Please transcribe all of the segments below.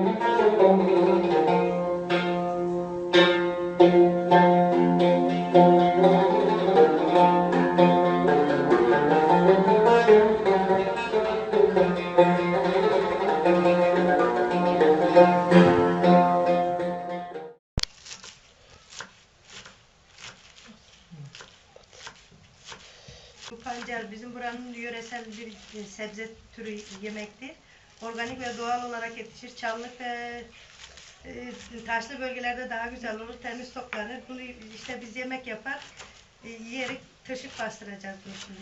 Bu pancar bizim buranın yöresel bir e, sebze türü yemektir. Organik ve doğal olarak yetişir. Çalılık ve e, taşlı bölgelerde daha güzel olur. Temiz toplanır. Bunu işte biz yemek yapar. E, yiyerek taşık bastıracağız bunu şimdi.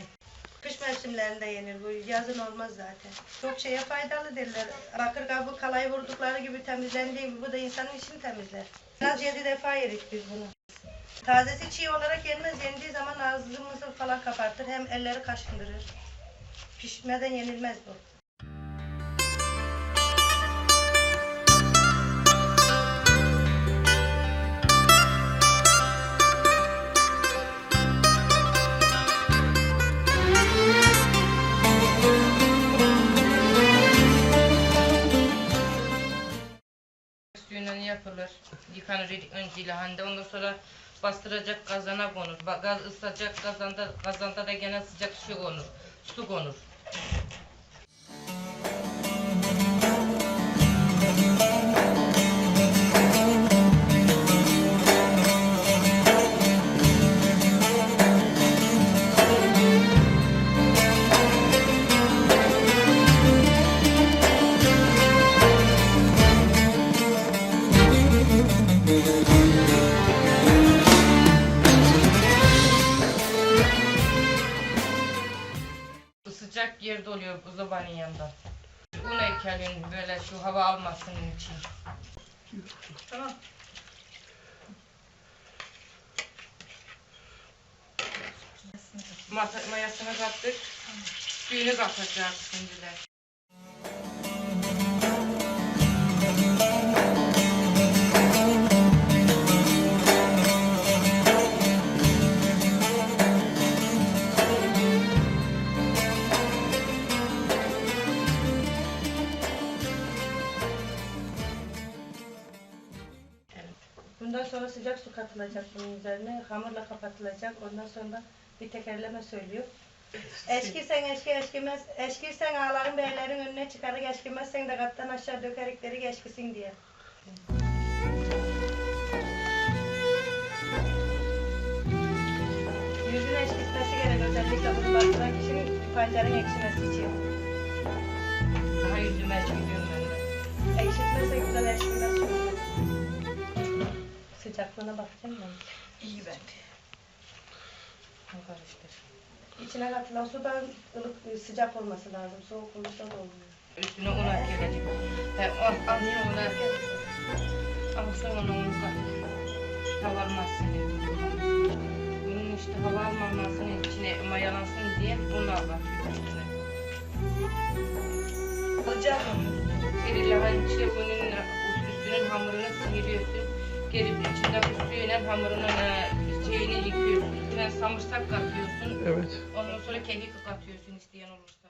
Kış mevsimlerinde yenir bu. Yazın olmaz zaten. Çok şeye faydalı derler. Bakır kabuğu kalayı vurdukları gibi temizlendiği gibi bu da insanın içini temizler. Biraz yedi defa yedik biz bunu. Tazesi çiğ olarak yenmez. Yendiği zaman ağzımızı falan kapartır. Hem elleri kaşındırır. Pişmeden yenilmez bu. Suyundan yapılır. Yıkanır önce lahanda. Ondan sonra bastıracak kazana konur. Gaz ısıtacak kazanda, kazanda da gene sıcak su konur. Su konur. Yerde oluyor buzdolabının yanında. Un ekleyin böyle şu hava almasın için. Tamam. Mayasını kattık. Suyunu katacağız şimdi Bundan sonra sıcak su katılacak bunun üzerine. Hamurla kapatılacak. Ondan sonra bir tekerleme söylüyor. Eşkirsen eşki eşkimez, eşkirsen ağların beylerin önüne çıkarık, eşkimezsen de kattan aşağı dökerikleri geçkisin diye. Yüzün eşkitmesi gerek özellikle bunu bastıran kişinin pancarın ekşimesi için. Daha yüzüme çıkıyorum ben Sıcaklığına bakacağım ben. İyi bence. Karıştır. İçine katılan su da ılık, sıcak olması lazım. Soğuk olursa da olmuyor. Üstüne un ekledik. He, az, az sonra az sonra un kat. Hava almasın diye. Bunun işte hava almamasının içine mayalansın diye un atıyor üstüne. Alacağım Seri lahan içine bunun üstünün hamurunu sıyırıyorsun. Gelip içindeki suyla hamurunun e, şeyini yıkıyorsun. Üstüne samırsak katıyorsun. Evet. Ondan sonra kekik katıyorsun isteyen olursa.